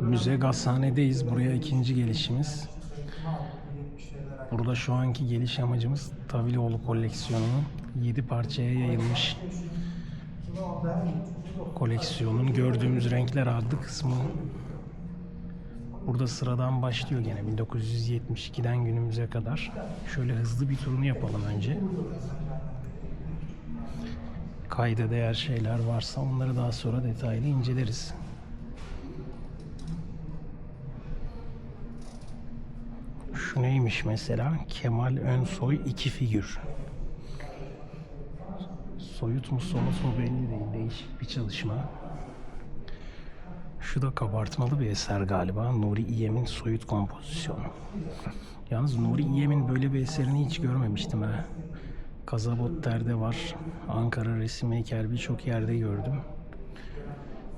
Müze Gazhane'deyiz. Buraya ikinci gelişimiz. Burada şu anki geliş amacımız Tavilioğlu koleksiyonunun 7 parçaya yayılmış koleksiyonun gördüğümüz renkler adlı kısmı burada sıradan başlıyor gene 1972'den günümüze kadar. Şöyle hızlı bir turunu yapalım önce. Kayda değer şeyler varsa onları daha sonra detaylı inceleriz. Neymiş mesela? Kemal Önsoy iki figür. Soyut mu somut mu belli değil. Değişik bir çalışma. Şu da kabartmalı bir eser galiba. Nuri İyem'in soyut kompozisyonu. Yalnız Nuri İyem'in böyle bir eserini hiç görmemiştim ha. Kazabotter'de var. Ankara Resim Heykel birçok yerde gördüm.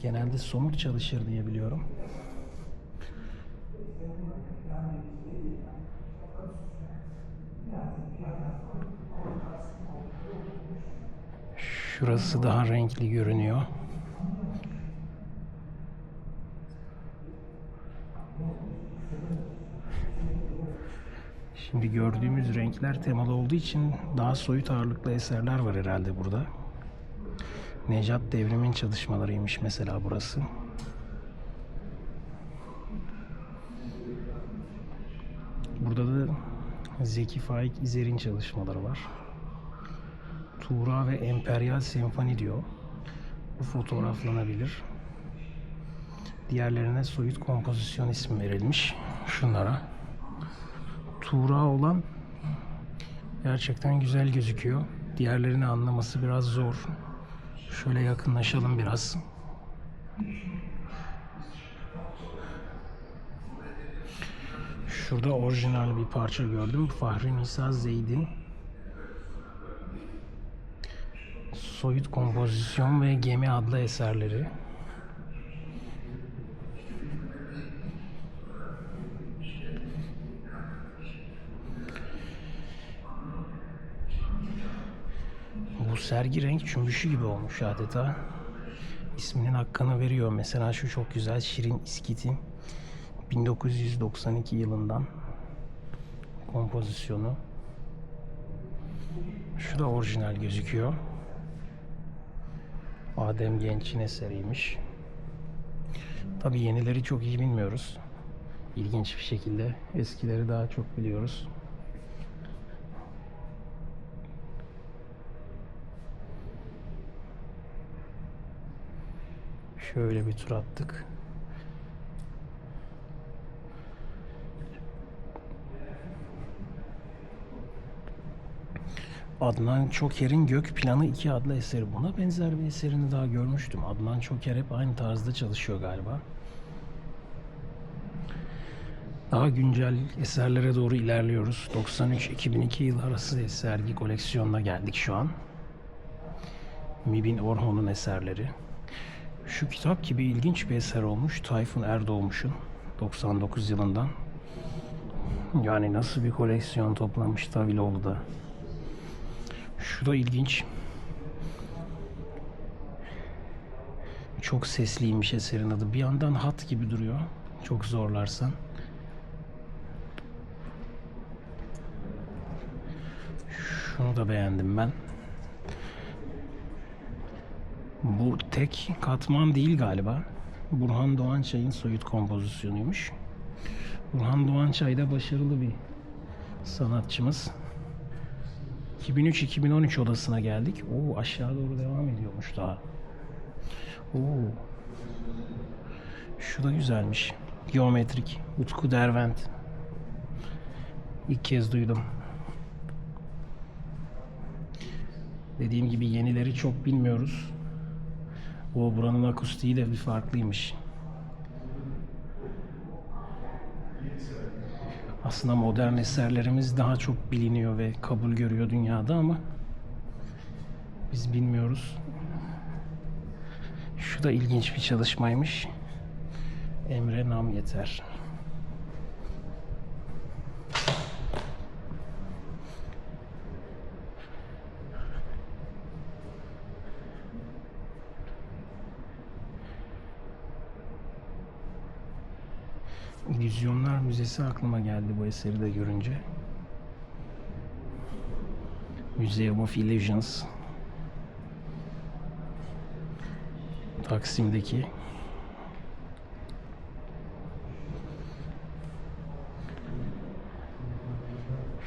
Genelde somut çalışır diye biliyorum. Şurası daha renkli görünüyor. Şimdi gördüğümüz renkler temalı olduğu için daha soyut ağırlıklı eserler var herhalde burada. Necat Devrim'in çalışmalarıymış mesela burası. Burada da Zeki Faik İzer'in çalışmaları var. Tuğra ve Emperyal Senfoni diyor. Bu fotoğraflanabilir. Diğerlerine soyut kompozisyon ismi verilmiş. Şunlara. Tuğra olan gerçekten güzel gözüküyor. Diğerlerini anlaması biraz zor. Şöyle yakınlaşalım biraz. Şurada orijinal bir parça gördüm. Fahri Nisa Zeyd'in Soyut Kompozisyon ve Gemi adlı eserleri. Bu sergi renk cümbüşü gibi olmuş adeta. İsminin hakkını veriyor. Mesela şu çok güzel Şirin İskit'in 1992 yılından kompozisyonu. Şu da orijinal gözüküyor. Adem Genç'in eseriymiş. Tabi yenileri çok iyi bilmiyoruz. İlginç bir şekilde eskileri daha çok biliyoruz. Şöyle bir tur attık. Adnan Çoker'in Gök Planı 2 adlı eseri. Buna benzer bir eserini daha görmüştüm. Adnan Çoker hep aynı tarzda çalışıyor galiba. Daha güncel eserlere doğru ilerliyoruz. 93-2002 yıl arası sergi koleksiyonuna geldik şu an. Mibin Orhon'un eserleri. Şu kitap gibi ilginç bir eser olmuş. Tayfun Erdoğmuş'un 99 yılından. Yani nasıl bir koleksiyon toplamış Taviloğlu'da. Şu da ilginç. Çok sesliymiş eserin adı. Bir yandan hat gibi duruyor. Çok zorlarsan. Şunu da beğendim ben. Bu tek katman değil galiba. Burhan Doğançay'ın soyut kompozisyonuymuş. Burhan Doğançay da başarılı bir sanatçımız. 2003-2013 odasına geldik. Oo aşağı doğru devam ediyormuş daha. Oo. Şu da güzelmiş. Geometrik. Utku Dervent. İlk kez duydum. Dediğim gibi yenileri çok bilmiyoruz. O buranın akustiği de bir farklıymış. Aslında modern eserlerimiz daha çok biliniyor ve kabul görüyor dünyada ama biz bilmiyoruz. Şu da ilginç bir çalışmaymış. Emre Nam Yeter. İllüzyonlar Müzesi aklıma geldi bu eseri de görünce. Museum of Illusions. Taksim'deki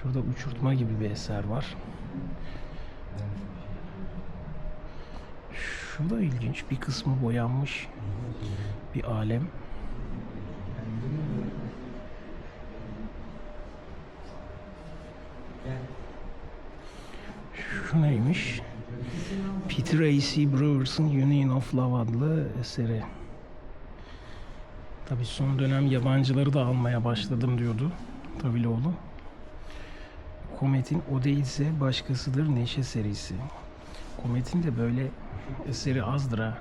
Şurada uçurtma gibi bir eser var. Şurada ilginç bir kısmı boyanmış bir alem. Şu neymiş? Peter A.C. Brewers'ın Union of Love adlı eseri. Tabii son dönem yabancıları da almaya başladım diyordu Tabiloğlu. Komet'in O Değilse Başkasıdır Neşe serisi. Komet'in de böyle eseri azdır ha.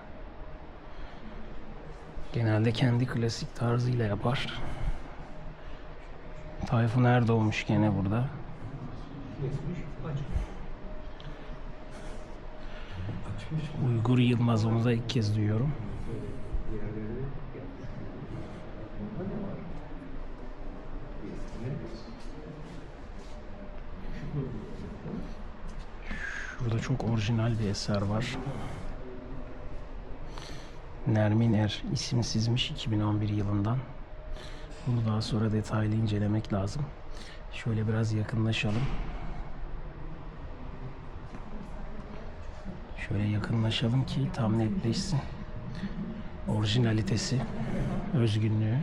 Genelde kendi klasik tarzıyla yapar. Tayfun Erdoğmuş gene burada. Uygur Yılmaz onu da ilk kez duyuyorum. Şurada çok orijinal bir eser var. Nermin Er isimsizmiş 2011 yılından. Bunu daha sonra detaylı incelemek lazım. Şöyle biraz yakınlaşalım. Şöyle yakınlaşalım ki tam netleşsin. Orijinalitesi, özgünlüğü.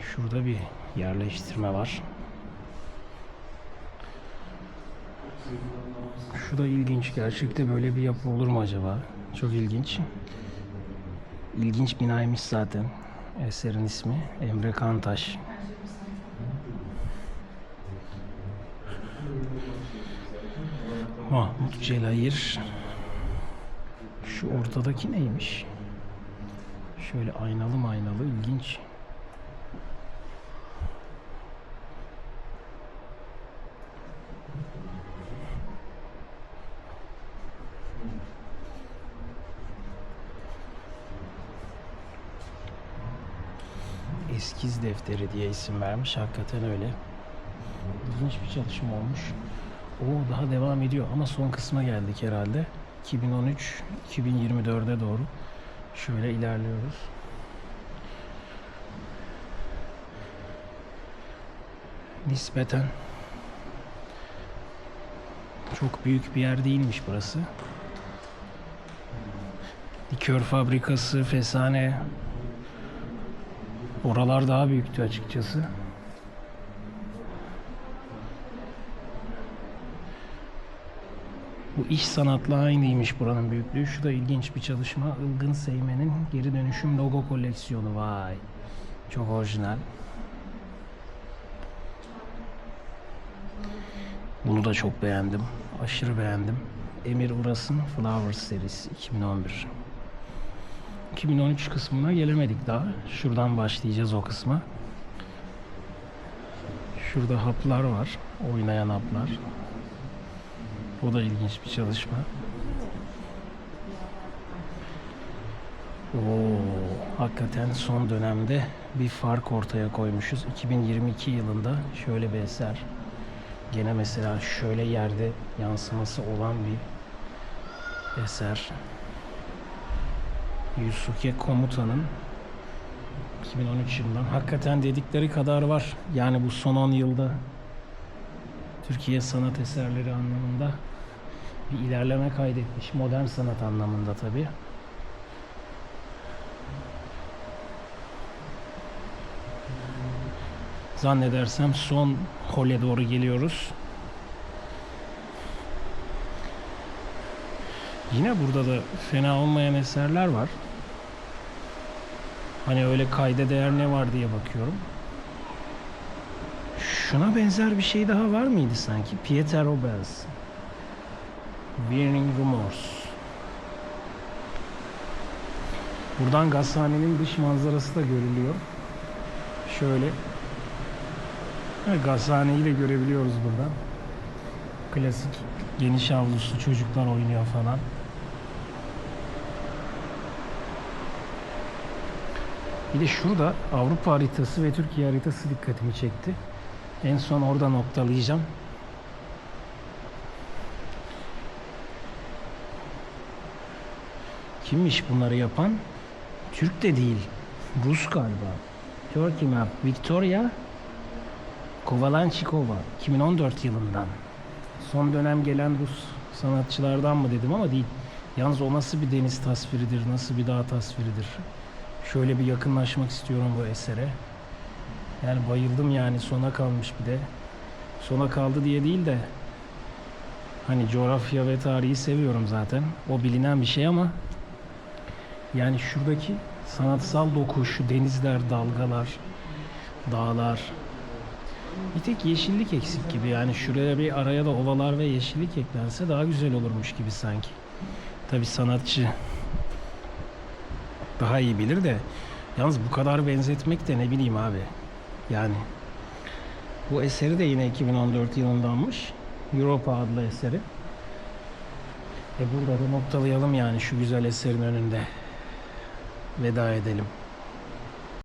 Şurada bir yerleştirme var. Şu da ilginç. Gerçekte böyle bir yapı olur mu acaba? Çok ilginç. İlginç binaymış zaten. Eserin ismi Emre Kantaş. Mahmut Celayir. Şu ortadaki neymiş? Şöyle aynalı maynalı ilginç. Eskiz defteri diye isim vermiş. Hakikaten öyle. İlginç bir çalışma olmuş. O daha devam ediyor ama son kısma geldik herhalde. 2013 2024'e doğru şöyle ilerliyoruz. Nispeten çok büyük bir yer değilmiş burası. Likör fabrikası, fesane. Oralar daha büyüktü açıkçası. Bu iş sanatla aynıymış buranın büyüklüğü. Şu da ilginç bir çalışma. Ilgın Seymen'in geri dönüşüm logo koleksiyonu. Vay. Çok orijinal. Bunu da çok beğendim. Aşırı beğendim. Emir Uras'ın Flowers serisi 2011. 2013 kısmına gelemedik daha. Şuradan başlayacağız o kısma. Şurada haplar var. Oynayan haplar. Bu da ilginç bir çalışma. Oo, hakikaten son dönemde bir fark ortaya koymuşuz. 2022 yılında şöyle bir eser. Gene mesela şöyle yerde yansıması olan bir eser. Yusuke Komuta'nın 2013 yılından hakikaten dedikleri kadar var. Yani bu son 10 yılda Türkiye sanat eserleri anlamında bir ilerleme kaydetmiş. Modern sanat anlamında tabii. Zannedersem son hole doğru geliyoruz. Yine burada da fena olmayan eserler var. Hani öyle kayda değer ne var diye bakıyorum. Şuna benzer bir şey daha var mıydı sanki? Pieter Robens. Burning Rumors. Buradan gazhanenin dış manzarası da görülüyor. Şöyle. Ha, gazhaneyi de görebiliyoruz buradan. Klasik geniş avlusu çocuklar oynuyor falan. Bir de şurada Avrupa haritası ve Türkiye haritası dikkatimi çekti. En son orada noktalayacağım. Kimmiş bunları yapan? Türk de değil. Rus galiba. Turkey Map. Victoria Kovalanchikova. 2014 yılından. Son dönem gelen Rus sanatçılardan mı dedim ama değil. Yalnız o nasıl bir deniz tasviridir, nasıl bir dağ tasviridir. Şöyle bir yakınlaşmak istiyorum bu esere. Yani bayıldım yani sona kalmış bir de. Sona kaldı diye değil de hani coğrafya ve tarihi seviyorum zaten. O bilinen bir şey ama yani şuradaki sanatsal doku, denizler, dalgalar, dağlar. Bir tek yeşillik eksik gibi. Yani şuraya bir araya da ovalar ve yeşillik eklense daha güzel olurmuş gibi sanki. Tabi sanatçı daha iyi bilir de yalnız bu kadar benzetmek de ne bileyim abi. Yani bu eseri de yine 2014 yılındanmış. Europa adlı eseri. E burada da noktalayalım yani şu güzel eserin önünde. Veda edelim.